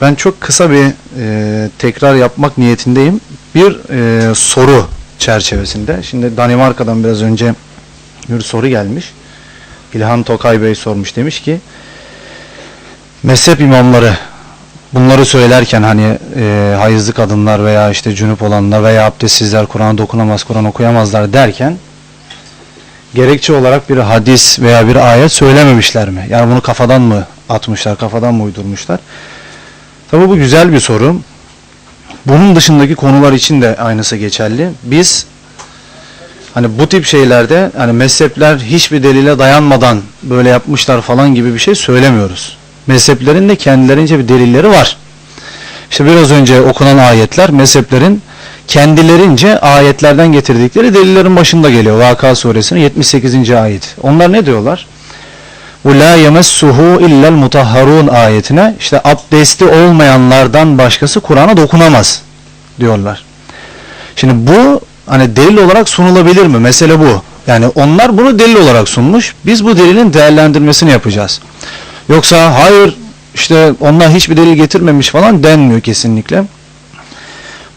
Ben çok kısa bir e, tekrar yapmak niyetindeyim. Bir e, soru çerçevesinde. Şimdi Danimarka'dan biraz önce bir soru gelmiş. İlhan Tokay Bey sormuş demiş ki mezhep imamları bunları söylerken hani e, hayızlı kadınlar veya işte cünüp olanlar veya abdestsizler Kur'an'a dokunamaz, Kur'an okuyamazlar derken gerekçe olarak bir hadis veya bir ayet söylememişler mi? Yani bunu kafadan mı atmışlar, kafadan mı uydurmuşlar? Tabii bu güzel bir soru. Bunun dışındaki konular için de aynısı geçerli. Biz hani bu tip şeylerde hani mezhepler hiçbir delile dayanmadan böyle yapmışlar falan gibi bir şey söylemiyoruz. Mezheplerin de kendilerince bir delilleri var. İşte biraz önce okunan ayetler mezheplerin kendilerince ayetlerden getirdikleri delillerin başında geliyor. Vaka suresinin 78. ayet. Onlar ne diyorlar? La yemessuhu illel mutahharun ayetine işte abdesti olmayanlardan başkası Kur'an'a dokunamaz diyorlar. Şimdi bu hani delil olarak sunulabilir mi? Mesele bu. Yani onlar bunu delil olarak sunmuş. Biz bu delilin değerlendirmesini yapacağız. Yoksa hayır işte onlar hiçbir delil getirmemiş falan denmiyor kesinlikle.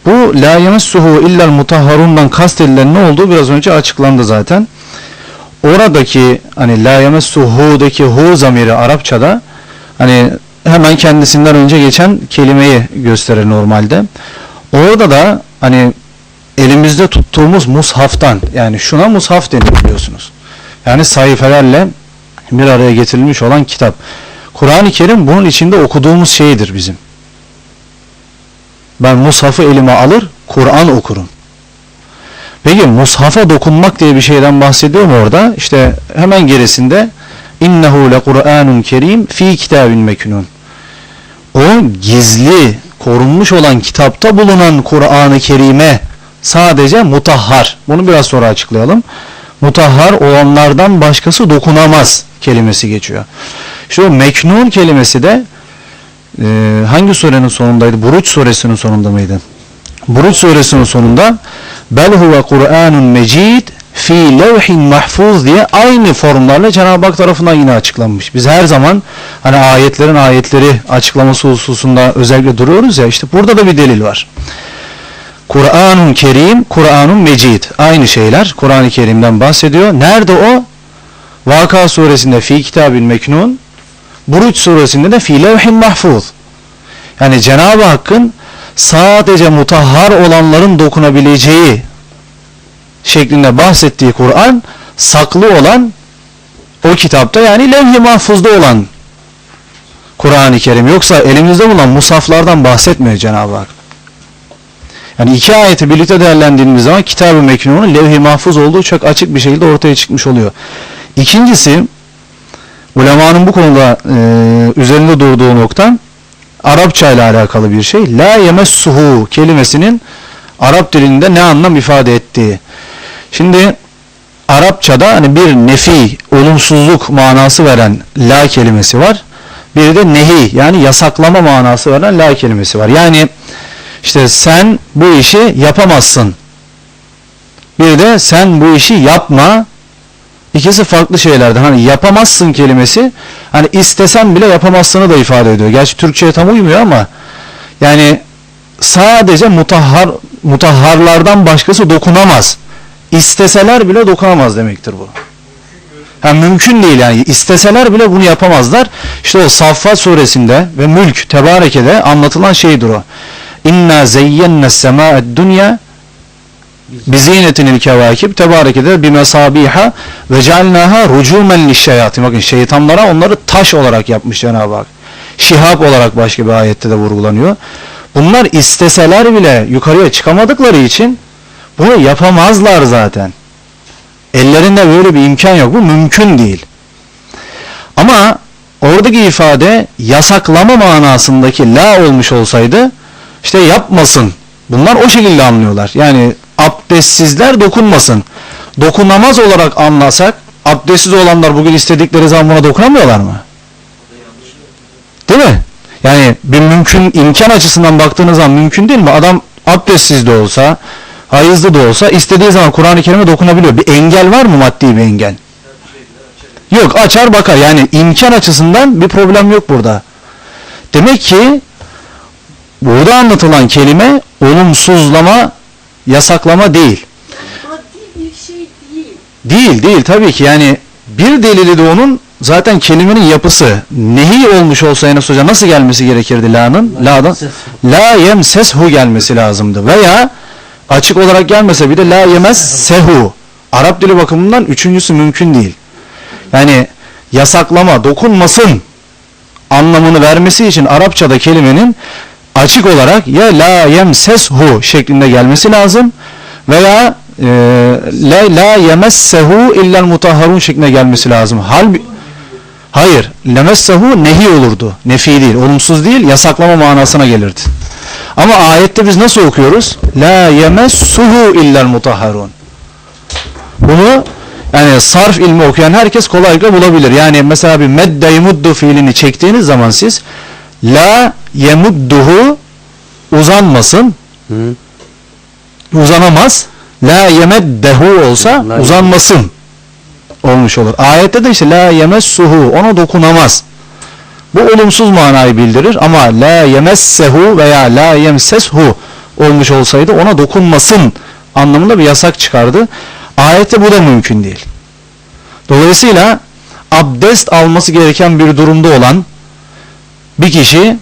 Bu la yemessuhu illel mutahharundan kastedilen ne olduğu biraz önce açıklandı zaten. Oradaki hani la yemessuhu'daki hu zamiri Arapçada hani hemen kendisinden önce geçen kelimeyi gösterir normalde. Orada da hani elimizde tuttuğumuz mushaftan yani şuna mushaf denir biliyorsunuz. Yani sayfelerle bir araya getirilmiş olan kitap. Kur'an-ı Kerim bunun içinde okuduğumuz şeydir bizim. Ben mushafı elime alır, Kur'an okurum. Peki mushafa dokunmak diye bir şeyden bahsediyor mu orada? İşte hemen gerisinde innehu le Kur'anun kerim fi kitabin meknun. O gizli, korunmuş olan kitapta bulunan Kur'an-ı Kerim'e sadece mutahhar. Bunu biraz sonra açıklayalım. Mutahhar olanlardan başkası dokunamaz kelimesi geçiyor. İşte o meknun kelimesi de e, hangi surenin sonundaydı? Buruç suresinin sonunda mıydı? Buruç suresinin sonunda bel huve Kur'anun mecid fi levhin mahfuz diye aynı formlarla Cenab-ı Hak tarafından yine açıklanmış. Biz her zaman hani ayetlerin ayetleri açıklaması hususunda özellikle duruyoruz ya işte burada da bir delil var. Kur'anun Kerim, Kur'anun Mecid. Aynı şeyler. Kur'an-ı Kerim'den bahsediyor. Nerede o? Vaka suresinde fi kitabin meknun, Buruç suresinde de fi levhin mahfuz. Yani Cenab-ı Hakk'ın sadece mutahhar olanların dokunabileceği şeklinde bahsettiği Kur'an saklı olan o kitapta yani levh-i mahfuzda olan Kur'an-ı Kerim yoksa elimizde bulunan musaflardan bahsetmiyor Cenab-ı Hak. Yani iki ayeti birlikte değerlendirdiğimiz zaman kitab-ı meknunun levh-i mahfuz olduğu çok açık bir şekilde ortaya çıkmış oluyor. İkincisi ulemanın bu konuda e, üzerinde durduğu nokta Arapça ile alakalı bir şey. La yemessuhu kelimesinin Arap dilinde ne anlam ifade ettiği. Şimdi Arapçada hani bir nefi, olumsuzluk manası veren la kelimesi var. Bir de nehi yani yasaklama manası veren la kelimesi var. Yani işte sen bu işi yapamazsın. Bir de sen bu işi yapma. İkisi farklı şeylerden. Hani yapamazsın kelimesi hani istesen bile yapamazsını da ifade ediyor. Gerçi Türkçe'ye tam uymuyor ama yani sadece mutahhar mutahharlardan başkası dokunamaz. İsteseler bile dokunamaz demektir bu. Yani mümkün değil yani isteseler bile bunu yapamazlar. İşte o Saffat suresinde ve Mülk Tebareke'de anlatılan şeydir o. İnna zeyyenne sema'ed dünya bizinetinil kevakib tebarekede bimesabiha ve cealnaha rucumen lişşeyatin. Bakın şeytanlara onları taş olarak yapmış Cenab-ı Hak. Şihab olarak başka bir ayette de vurgulanıyor. Bunlar isteseler bile yukarıya çıkamadıkları için bunu yapamazlar zaten. Ellerinde böyle bir imkan yok. Bu mümkün değil. Ama oradaki ifade yasaklama manasındaki la olmuş olsaydı işte yapmasın. Bunlar o şekilde anlıyorlar. Yani abdestsizler dokunmasın. Dokunamaz olarak anlasak abdestsiz olanlar bugün istedikleri zaman buna dokunamıyorlar mı? Değil mi? Yani bir mümkün imkan açısından baktığınız zaman mümkün değil mi? Adam abdestsiz de olsa, hayızlı da olsa istediği zaman Kur'an-ı Kerim'e dokunabiliyor. Bir engel var mı maddi bir engel? Yok açar bakar. Yani imkan açısından bir problem yok burada. Demek ki burada anlatılan kelime olumsuzlama, yasaklama değil. Maddi bir şey değil. Değil değil tabii ki yani bir delili de onun zaten kelimenin yapısı nehi olmuş olsa Enes Hoca nasıl gelmesi gerekirdi la'nın? La'dan la yemseshu gelmesi lazımdı veya açık olarak gelmese bir de la yemessehu Arap dili bakımından üçüncüsü mümkün değil. Yani yasaklama, dokunmasın anlamını vermesi için Arapçada kelimenin açık olarak ya la yemseshu şeklinde gelmesi lazım veya e, la, la yemessehu illel mutahharun şeklinde gelmesi lazım. Halbuki Hayır. Lemessehu nehi olurdu. Nefi değil. Olumsuz değil. Yasaklama manasına gelirdi. Ama ayette biz nasıl okuyoruz? La yemessuhu illel mutahharun. Bunu yani sarf ilmi okuyan herkes kolaylıkla bulabilir. Yani mesela bir medde yemuddu fiilini çektiğiniz zaman siz la yemudduhu uzanmasın Hı. uzanamaz. La yemeddehu olsa La uzanmasın olmuş olur. Ayette de işte la yemessuhu ona dokunamaz. Bu olumsuz manayı bildirir ama la yemessehu veya la yemseshu olmuş olsaydı ona dokunmasın anlamında bir yasak çıkardı. Ayette bu da mümkün değil. Dolayısıyla abdest alması gereken bir durumda olan bir kişi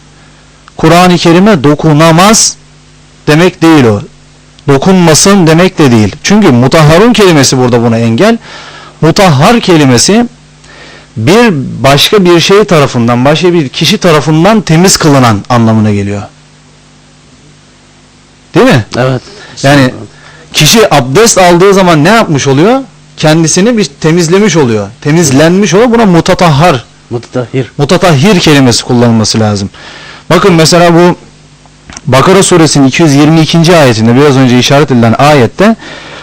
Kur'an-ı Kerim'e dokunamaz demek değil o. Dokunmasın demek de değil. Çünkü mutahharun kelimesi burada buna engel. Mutahhar kelimesi bir başka bir şey tarafından, başka bir kişi tarafından temiz kılınan anlamına geliyor. Değil mi? Evet. Yani kişi abdest aldığı zaman ne yapmış oluyor? Kendisini bir temizlemiş oluyor. Temizlenmiş oluyor. Buna mutatahhar, Mutatahhir. mutatahhir kelimesi kullanılması lazım. Bakın mesela bu Bakara suresinin 222. ayetinde biraz önce işaret edilen ayette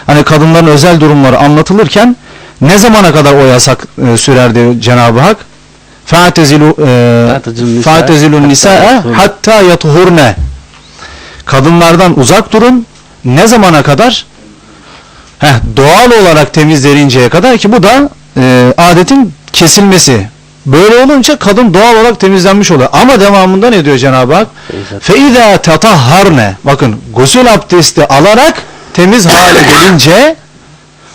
hani kadınların özel durumları anlatılırken ne zamana kadar o yasak e, sürer diyor Cenab-ı Hak? Fa'tezilu Fa'tezilun nisa- nisa'a hatta hatta yatuhurne. Kadınlardan uzak durun. Ne zamana kadar? Heh, doğal olarak temizleninceye kadar ki bu da e, adetin kesilmesi. Böyle olunca kadın doğal olarak temizlenmiş oluyor. Ama devamında ne diyor Cenab-ı Hak? Feiza tatahharne. Bakın gusül abdesti alarak temiz hale gelince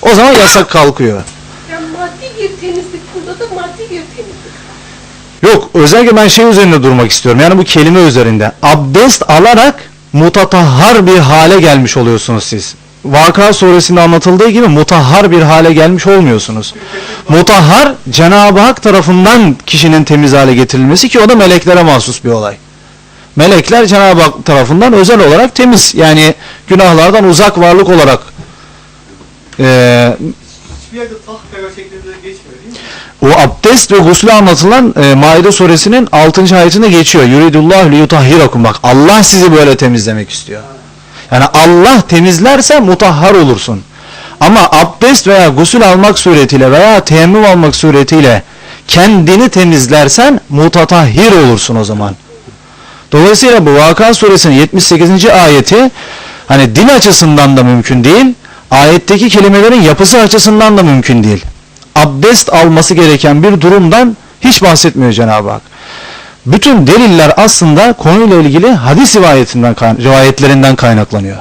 o zaman yasak kalkıyor. Yani maddi bir temizlik burada da maddi bir temizlik. Yok özellikle ben şey üzerinde durmak istiyorum. Yani bu kelime üzerinde. Abdest alarak mutatahhar bir hale gelmiş oluyorsunuz siz. Vaka suresinde anlatıldığı gibi mutahhar bir hale gelmiş olmuyorsunuz. Mutahhar Cenab-ı Hak tarafından kişinin temiz hale getirilmesi ki o da meleklere mahsus bir olay. Melekler Cenab-ı Hak tarafından özel olarak temiz yani günahlardan uzak varlık olarak eee Hiçbir yerde tahkara şeklinde geçmiyor değil mi? O abdest ve guslü anlatılan e, Maide suresinin 6. ayetinde geçiyor. Yuridullah liyutahhirakum. Bak Allah sizi böyle temizlemek istiyor. Yani Allah temizlerse mutahhar olursun. Ama abdest veya gusül almak suretiyle veya teyemmüm almak suretiyle kendini temizlersen mutatahhir olursun o zaman. Dolayısıyla bu Vaka suresinin 78. ayeti hani din açısından da mümkün değil, ayetteki kelimelerin yapısı açısından da mümkün değil. Abdest alması gereken bir durumdan hiç bahsetmiyor Cenab-ı Hak. Bütün deliller aslında konuyla ilgili hadis rivayetinden, rivayetlerinden kaynaklanıyor.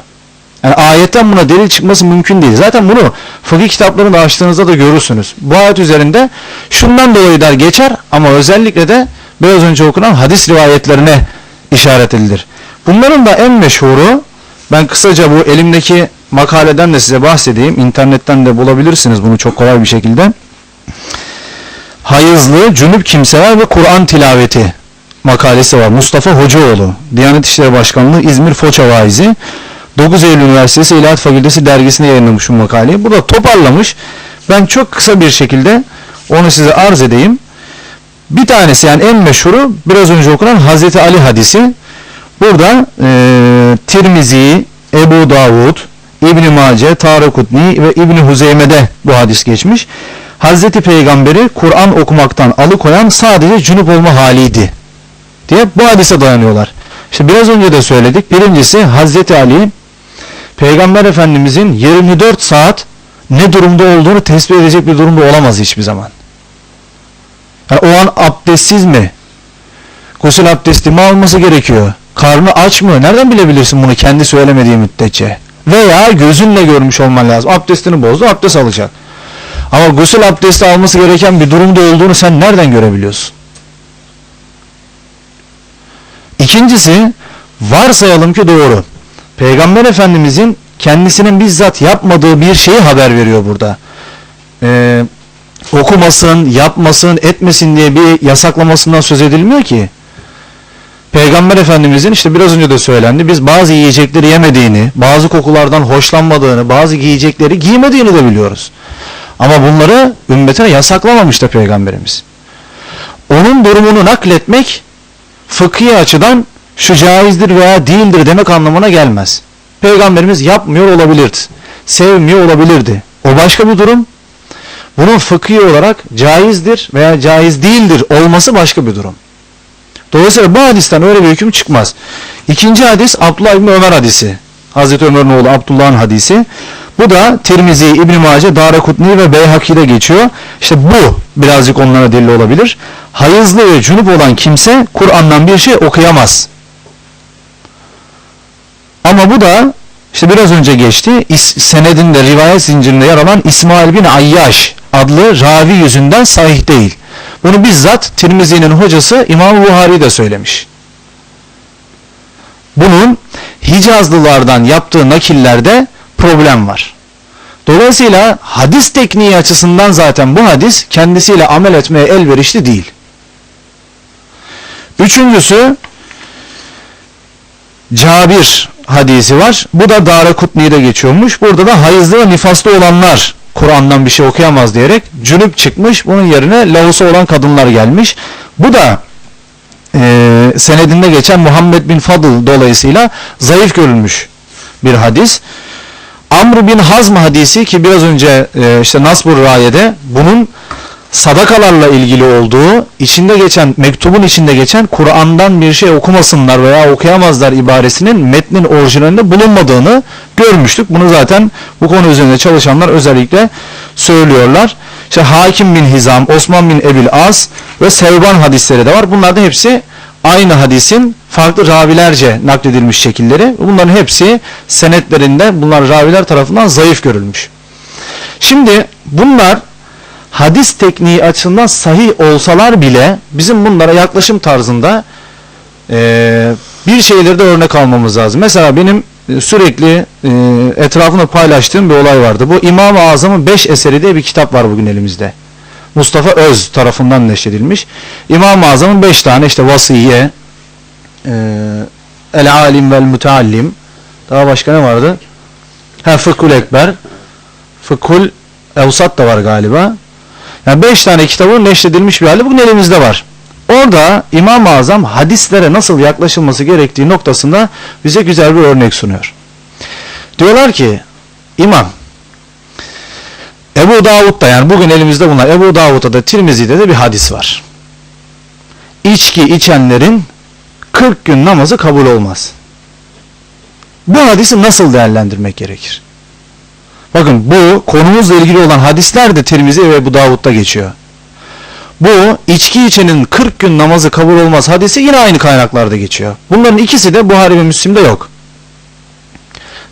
Yani ayetten buna delil çıkması mümkün değil. Zaten bunu fıkıh kitaplarını açtığınızda da görürsünüz. Bu ayet üzerinde şundan dolayı der geçer ama özellikle de biraz önce okunan hadis rivayetlerine işaret edilir. Bunların da en meşhuru ben kısaca bu elimdeki makaleden de size bahsedeyim. İnternetten de bulabilirsiniz bunu çok kolay bir şekilde. Hayızlı, cünüp kimseler ve Kur'an tilaveti makalesi var. Mustafa Hocaoğlu, Diyanet İşleri Başkanlığı İzmir Foça Vaizi. 9 Eylül Üniversitesi İlahiyat Fakültesi dergisine yayınlamış bu makaleyi. Burada toparlamış. Ben çok kısa bir şekilde onu size arz edeyim. Bir tanesi yani en meşhuru biraz önce okunan Hazreti Ali hadisi. Burada e, Tirmizi, Ebu Davud, İbn Mace, Tarakutni ve İbn Huzeyme'de bu hadis geçmiş. Hazreti Peygamberi Kur'an okumaktan alıkoyan sadece cünüp olma haliydi diye bu hadise dayanıyorlar. İşte biraz önce de söyledik. Birincisi Hazreti Ali Peygamber Efendimizin 24 saat ne durumda olduğunu tespit edecek bir durumda olamaz hiçbir zaman. Yani o an abdestsiz mi? Gusül abdesti mi alması gerekiyor? Karnı aç mı? Nereden bilebilirsin bunu kendi söylemediği müddetçe? Veya gözünle görmüş olman lazım. Abdestini bozdu, abdest alacak. Ama gusül abdesti alması gereken bir durumda olduğunu sen nereden görebiliyorsun? İkincisi, varsayalım ki doğru. Peygamber Efendimizin kendisinin bizzat yapmadığı bir şeyi haber veriyor burada. Ee, okumasın, yapmasın, etmesin diye bir yasaklamasından söz edilmiyor ki. Peygamber Efendimizin işte biraz önce de söylendi. Biz bazı yiyecekleri yemediğini, bazı kokulardan hoşlanmadığını, bazı giyecekleri giymediğini de biliyoruz. Ama bunları ümmetine yasaklamamış da Peygamberimiz. Onun durumunu nakletmek fıkhi açıdan şu caizdir veya değildir demek anlamına gelmez. Peygamberimiz yapmıyor olabilirdi. Sevmiyor olabilirdi. O başka bir durum. Bunun fıkhi olarak caizdir veya caiz değildir olması başka bir durum. Dolayısıyla bu hadisten öyle bir hüküm çıkmaz. İkinci hadis Abdullah İbni Ömer hadisi. Hazreti Ömer'in oğlu Abdullah'ın hadisi. Bu da Tirmizi, İbn-i Mace, Darakutni ve Beyhaki'de geçiyor. İşte bu birazcık onlara delil olabilir. Hayızlı ve cunup olan kimse Kur'an'dan bir şey okuyamaz. Ama bu da işte biraz önce geçti. Senedinde rivayet zincirinde yer alan İsmail bin Ayyaş adlı ravi yüzünden sahih değil. Bunu bizzat Tirmizi'nin hocası İmam Buhari de söylemiş. Bunun Hicazlılardan yaptığı nakillerde problem var. Dolayısıyla hadis tekniği açısından zaten bu hadis kendisiyle amel etmeye elverişli değil. Üçüncüsü Cabir hadisi var. Bu da Darakutni'de geçiyormuş. Burada da hayızlı ve nifaslı olanlar Kur'an'dan bir şey okuyamaz diyerek cünüp çıkmış. Bunun yerine lahusu olan kadınlar gelmiş. Bu da e, senedinde geçen Muhammed bin Fadıl dolayısıyla zayıf görülmüş bir hadis. Amr bin Hazm hadisi ki biraz önce e, işte Nasbur Raye'de bunun sadakalarla ilgili olduğu, içinde geçen, mektubun içinde geçen Kur'an'dan bir şey okumasınlar veya okuyamazlar ibaresinin metnin orijinalinde bulunmadığını görmüştük. Bunu zaten bu konu üzerinde çalışanlar özellikle söylüyorlar. İşte Hakim bin Hizam, Osman bin Ebil As ve Sevban hadisleri de var. Bunların hepsi aynı hadisin farklı ravilerce nakledilmiş şekilleri. Bunların hepsi senetlerinde bunlar raviler tarafından zayıf görülmüş. Şimdi bunlar hadis tekniği açısından sahih olsalar bile bizim bunlara yaklaşım tarzında eee, bir şeyleri de örnek almamız lazım. Mesela benim e, sürekli e, etrafında paylaştığım bir olay vardı. Bu İmam-ı Azam'ın 5 eseri diye bir kitap var bugün elimizde. Mustafa Öz tarafından neşredilmiş. İmam-ı Azam'ın 5 tane işte Vasiye, e, El Alim vel Müteallim, daha başka ne vardı? Ha Fıkhul Ekber, Fıkhul Evsat da var galiba. Yani 5 tane kitabın neşredilmiş bir hali bugün elimizde var. Orada İmam-ı Azam hadislere nasıl yaklaşılması gerektiği noktasında bize güzel bir örnek sunuyor. Diyorlar ki İmam Ebu Davud'da yani bugün elimizde bulunan Ebu Davud'da da Tirmizi'de de bir hadis var. İçki içenlerin 40 gün namazı kabul olmaz. Bu hadisi nasıl değerlendirmek gerekir? Bakın bu konumuzla ilgili olan hadisler de Tirmizi ve Ebu Davud'da geçiyor. Bu içki içenin 40 gün namazı kabul olmaz hadisi yine aynı kaynaklarda geçiyor. Bunların ikisi de Buhari ve Müslim'de yok.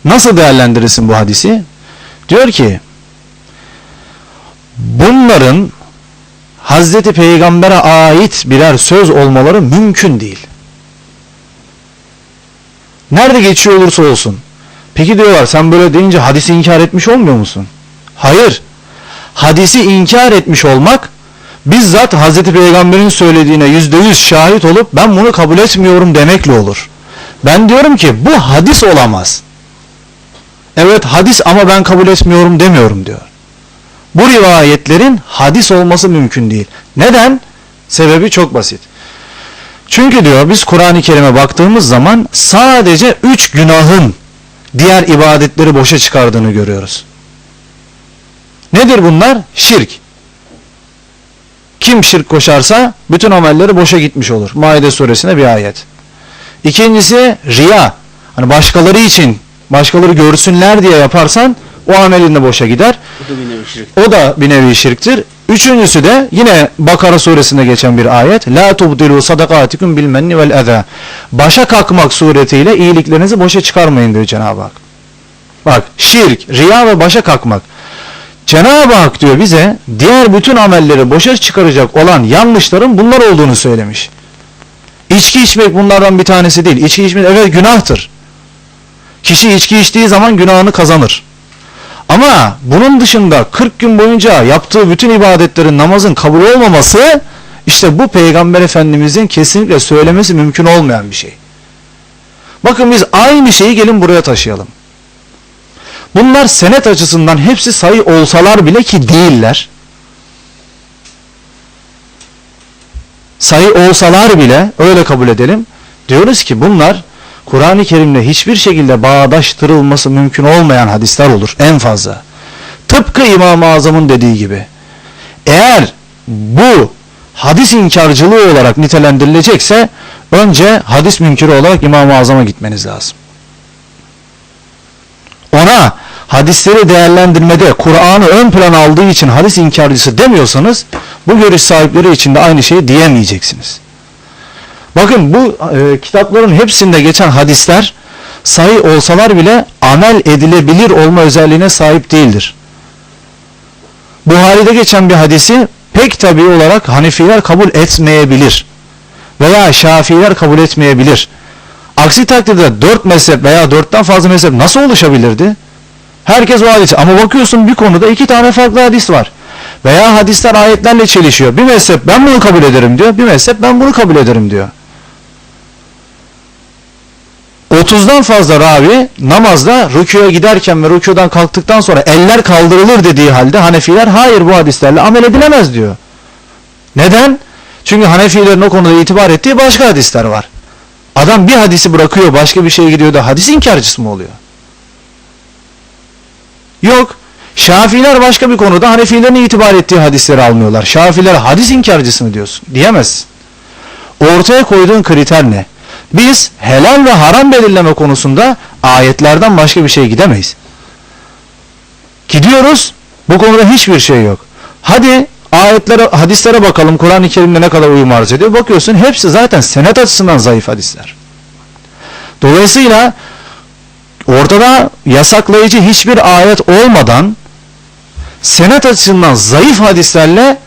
Nasıl değerlendirirsin bu hadisi? Diyor ki bunların Hazreti Peygamber'e ait birer söz olmaları mümkün değil. Nerede geçiyor olursa olsun. Peki diyorlar sen böyle deyince hadisi inkar etmiş olmuyor musun? Hayır. Hadisi inkar etmiş olmak bizzat Hazreti Peygamber'in söylediğine yüzde yüz şahit olup ben bunu kabul etmiyorum demekle olur. Ben diyorum ki bu hadis olamaz. Evet hadis ama ben kabul etmiyorum demiyorum diyor. Bu rivayetlerin hadis olması mümkün değil. Neden? Sebebi çok basit. Çünkü diyor biz Kur'an-ı Kerim'e baktığımız zaman sadece üç günahın diğer ibadetleri boşa çıkardığını görüyoruz. Nedir bunlar? Şirk. Kim şirk koşarsa bütün amelleri boşa gitmiş olur. Maide suresinde bir ayet. İkincisi riya. Hani başkaları için, başkaları görsünler diye yaparsan o amelin de boşa gider. Bu da bir nevi şirk. O da bir nevi şirktir. Üçüncüsü de yine Bakara suresinde geçen bir ayet. La tubdilu sadakatikum bil menni vel eza. Başa kalkmak suretiyle iyiliklerinizi boşa çıkarmayın diyor Cenab-ı Hak. Bak şirk, riya ve başa kalkmak. Cenab-ı Hak diyor bize diğer bütün amelleri boşa çıkaracak olan yanlışların bunlar olduğunu söylemiş. İçki içmek bunlardan bir tanesi değil. İçki içmek evet günahtır. Kişi içki içtiği zaman günahını kazanır. Ama bunun dışında 40 gün boyunca yaptığı bütün ibadetlerin namazın kabul olmaması işte bu peygamber efendimizin kesinlikle söylemesi mümkün olmayan bir şey. Bakın biz aynı şeyi gelin buraya taşıyalım. Bunlar senet açısından hepsi sayı olsalar bile ki değiller. Sayı olsalar bile öyle kabul edelim. Diyoruz ki bunlar Kur'an-ı Kerim'le hiçbir şekilde bağdaştırılması mümkün olmayan hadisler olur en fazla. Tıpkı İmam-ı Azam'ın dediği gibi. Eğer bu hadis inkarcılığı olarak nitelendirilecekse önce hadis münkiri olarak İmam-ı Azam'a gitmeniz lazım. Ona hadisleri değerlendirmede Kur'an'ı ön plana aldığı için hadis inkarcısı demiyorsanız bu görüş sahipleri için de aynı şeyi diyemeyeceksiniz. Bakın bu e, kitapların hepsinde geçen hadisler sayı olsalar bile amel edilebilir olma özelliğine sahip değildir. Buhari'de geçen bir hadisi pek tabi olarak Hanefiler kabul etmeyebilir. Veya Şafiiler kabul etmeyebilir. Aksi takdirde dört mezhep veya dörtten fazla mezhep nasıl oluşabilirdi? Herkes o hadisi ama bakıyorsun bir konuda iki tane farklı hadis var. Veya hadisler ayetlerle çelişiyor. Bir mezhep ben bunu kabul ederim diyor. Bir mezhep ben bunu kabul ederim diyor. 30'dan fazla ravi namazda rüküye giderken ve rüküden kalktıktan sonra eller kaldırılır dediği halde Hanefiler hayır bu hadislerle amel edilemez diyor. Neden? Çünkü Hanefilerin o konuda itibar ettiği başka hadisler var. Adam bir hadisi bırakıyor başka bir şeye gidiyor da hadis inkarcısı mı oluyor? Yok. Şafiler başka bir konuda Hanefilerin itibar ettiği hadisleri almıyorlar. Şafiler hadis inkarcısı mı diyorsun? Diyemezsin. Ortaya koyduğun kriter ne? Biz helal ve haram belirleme konusunda ayetlerden başka bir şeye gidemeyiz. Gidiyoruz. Bu konuda hiçbir şey yok. Hadi ayetlere, hadislere bakalım. Kur'an-ı Kerim'de ne kadar uyum arz ediyor. Bakıyorsun hepsi zaten senet açısından zayıf hadisler. Dolayısıyla ortada yasaklayıcı hiçbir ayet olmadan senet açısından zayıf hadislerle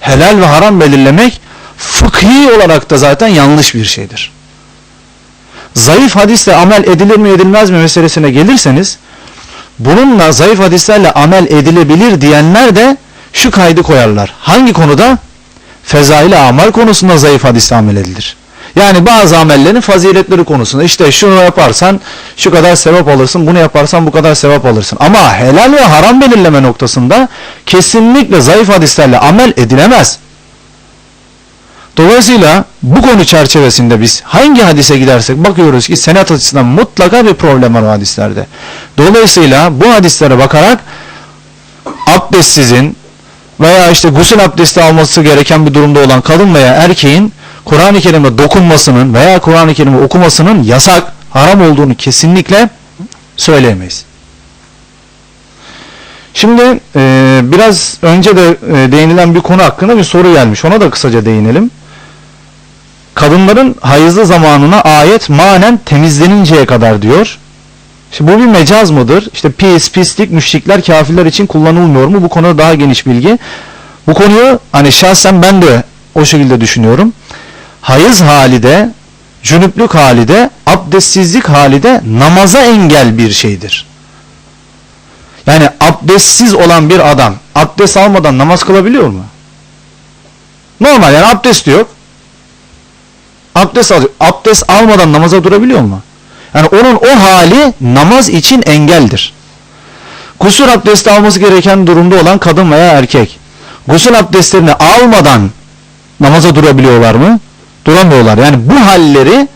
helal ve haram belirlemek fıkhi olarak da zaten yanlış bir şeydir. Zayıf hadisle amel edilir mi edilmez mi meselesine gelirseniz bununla zayıf hadislerle amel edilebilir diyenler de şu kaydı koyarlar. Hangi konuda? Fezail-i amel konusunda zayıf hadisle amel edilir. Yani bazı amellerin faziletleri konusunda işte şunu yaparsan şu kadar sevap alırsın, bunu yaparsan bu kadar sevap alırsın. Ama helal ve haram belirleme noktasında kesinlikle zayıf hadislerle amel edilemez. Dolayısıyla bu konu çerçevesinde biz hangi hadise gidersek bakıyoruz ki senet açısından mutlaka bir problem var o hadislerde. Dolayısıyla bu hadislere bakarak abdestsizin veya işte gusül abdesti alması gereken bir durumda olan kadın veya erkeğin Kur'an-ı Kerim'e dokunmasının veya Kur'an-ı Kerim'i okumasının yasak, haram olduğunu kesinlikle söyleyemeyiz. Şimdi e, biraz önce de e, değinilen bir konu hakkında bir soru gelmiş. Ona da kısaca değinelim. Kadınların hayızlı zamanına ayet manen temizleninceye kadar diyor. Şimdi bu bir mecaz mıdır? İşte pis, pislik, müşrikler, kafirler için kullanılmıyor mu? Bu konuda daha geniş bilgi. Bu konuyu hani şahsen ben de o şekilde düşünüyorum. Hayız hali de, cünüplük hali de, abdestsizlik hali de namaza engel bir şeydir. Yani abdestsiz olan bir adam abdest almadan namaz kılabiliyor mu? Normal yani abdest yok. Abdest alıyor. Abdest almadan namaza durabiliyor mu? Yani onun o hali namaz için engeldir. Gusül abdesti alması gereken durumda olan kadın veya erkek. Gusül abdestlerini almadan namaza durabiliyorlar mı? Duramıyorlar. Yani bu halleri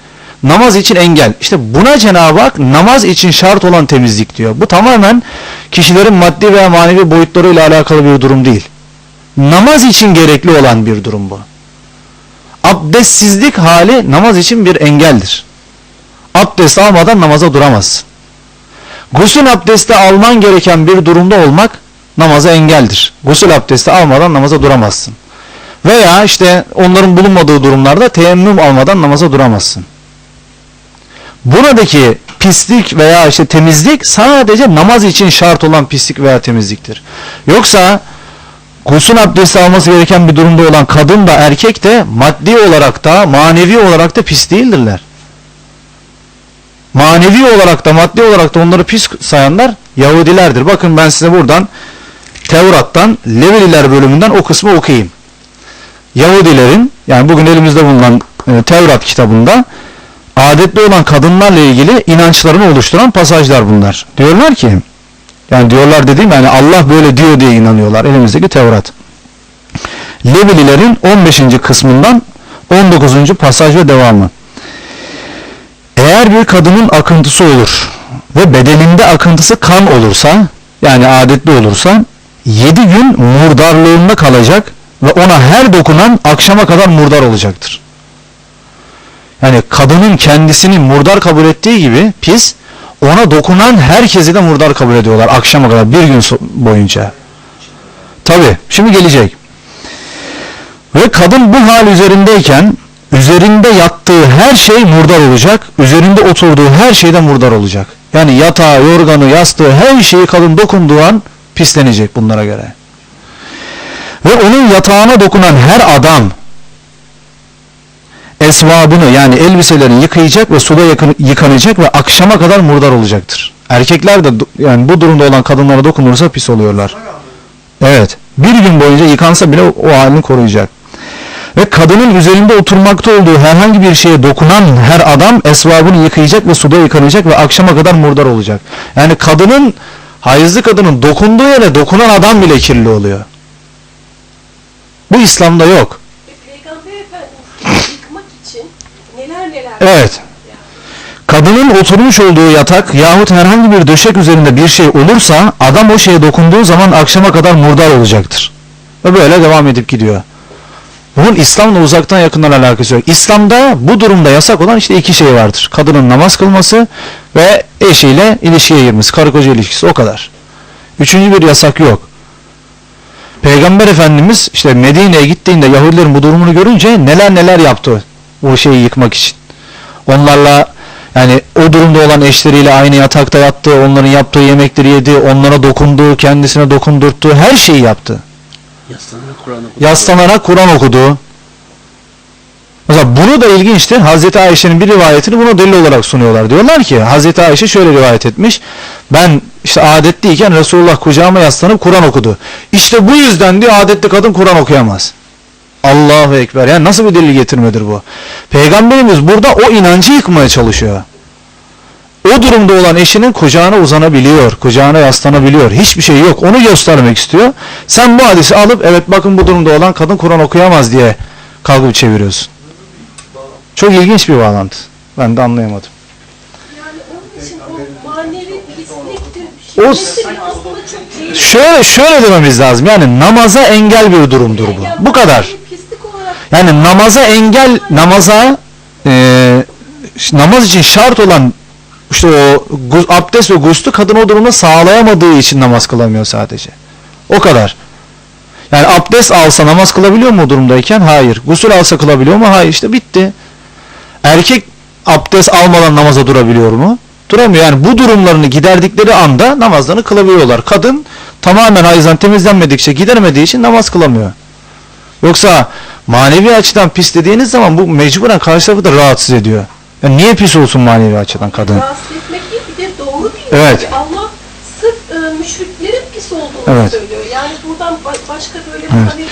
namaz için engel. İşte buna Cenab-ı Hak namaz için şart olan temizlik diyor. Bu tamamen kişilerin maddi veya manevi boyutlarıyla alakalı bir durum değil. Namaz için gerekli olan bir durum bu. Abdestsizlik hali namaz için bir engeldir. Abdest almadan namaza duramazsın. Gusül abdesti alman gereken bir durumda olmak namaza engeldir. Gusül abdesti almadan namaza duramazsın. Veya işte onların bulunmadığı durumlarda teyemmüm almadan namaza duramazsın. Buradaki pislik veya işte temizlik sadece namaz için şart olan pislik veya temizliktir. Yoksa gusül abdesti alması gereken bir durumda olan kadın da erkek de maddi olarak da manevi olarak da pis değildirler. Manevi olarak da maddi olarak da onları pis sayanlar Yahudilerdir. Bakın ben size buradan Tevrat'tan Leveliler bölümünden o kısmı okuyayım. Yahudilerin yani bugün elimizde bulunan e, Tevrat kitabında adetli olan kadınlarla ilgili inançlarını oluşturan pasajlar bunlar. Diyorlar ki yani diyorlar dediğim yani Allah böyle diyor diye inanıyorlar elimizdeki Tevrat. Levililerin 15. kısmından 19. pasaj ve devamı. Eğer bir kadının akıntısı olur ve bedeninde akıntısı kan olursa yani adetli olursa 7 gün murdarlığında kalacak ve ona her dokunan akşama kadar murdar olacaktır. Yani kadının kendisini murdar kabul ettiği gibi pis ona dokunan herkesi de murdar kabul ediyorlar akşama kadar bir gün boyunca. Tabi şimdi gelecek. Ve kadın bu hal üzerindeyken üzerinde yattığı her şey murdar olacak. Üzerinde oturduğu her şeyden murdar olacak. Yani yatağı, yorganı, yastığı her şeyi kadın dokunduğu an pislenecek bunlara göre. Ve onun yatağına dokunan her adam esvabını yani elbiselerini yıkayacak ve suda yakın- yıkanacak ve akşama kadar murdar olacaktır. Erkekler de yani bu durumda olan kadınlara dokunursa pis oluyorlar. Evet. Bir gün boyunca yıkansa bile o halini koruyacak. Ve kadının üzerinde oturmakta olduğu herhangi bir şeye dokunan her adam esvabını yıkayacak ve suda yıkanacak ve akşama kadar murdar olacak. Yani kadının, hayızlı kadının dokunduğu yere dokunan adam bile kirli oluyor. Bu İslam'da yok. Ve Peygamber Efendimiz yıkmak için neler neler Evet. Kadının oturmuş olduğu yatak yahut herhangi bir döşek üzerinde bir şey olursa adam o şeye dokunduğu zaman akşama kadar murdar olacaktır. Ve böyle devam edip gidiyor. Bunun İslam'la uzaktan yakından alakası yok. İslam'da bu durumda yasak olan işte iki şey vardır. Kadının namaz kılması ve eşiyle ilişkiye girmesi. Karı koca ilişkisi o kadar. Üçüncü bir yasak yok. Peygamber Efendimiz işte Medine'ye gittiğinde Yahudilerin bu durumunu görünce neler neler yaptı o şeyi yıkmak için. Onlarla yani o durumda olan eşleriyle aynı yatakta yattı, onların yaptığı yemekleri yedi, onlara dokundu, kendisine dokundurttu, her şeyi yaptı. Yaslanarak Kur'an okudu. Yaslanarak Kur'an okudu. Mesela bunu da ilginçtir. Hazreti Ayşe'nin bir rivayetini buna delil olarak sunuyorlar. Diyorlar ki Hazreti Ayşe şöyle rivayet etmiş. Ben işte adetliyken Resulullah kucağıma yaslanıp Kur'an okudu. İşte bu yüzden diyor adetli kadın Kur'an okuyamaz. Allahu Ekber. Yani nasıl bir delil getirmedir bu? Peygamberimiz burada o inancı yıkmaya çalışıyor. O durumda olan eşinin kucağına uzanabiliyor, kucağına yaslanabiliyor. Hiçbir şey yok. Onu göstermek istiyor. Sen bu hadisi alıp evet bakın bu durumda olan kadın Kur'an okuyamaz diye kalkıp çeviriyorsun. Çok ilginç bir bağlantı. Ben de anlayamadım. Yani onun için o manevi pisliktir. O-. Şöyle şöyle dememiz lazım. Yani namaza engel bir durumdur bu. Bu kadar. Yani namaza engel, namaza ş- namaz için şart olan işte o abdest ve guslü kadın o durumda sağlayamadığı için namaz kılamıyor sadece. O kadar. Yani abdest alsa namaz kılabiliyor mu o durumdayken? Hayır. Gusül alsa kılabiliyor mu? Hayır. İşte bitti. Erkek abdest almadan namaza durabiliyor mu? Duramıyor. Yani bu durumlarını giderdikleri anda namazlarını kılabiliyorlar. Kadın tamamen hayızdan temizlenmedikçe gideremediği için namaz kılamıyor. Yoksa manevi açıdan pis dediğiniz zaman bu mecburen karşı tarafı da rahatsız ediyor. Yani niye pis olsun manevi açıdan kadın? rahatsız etmek değil bir de doğru değil. Evet. Yani Allah sırf e, müşriklerin pis olduğunu Evet. söylüyor. Yani buradan ba- başka böyle Evet. hani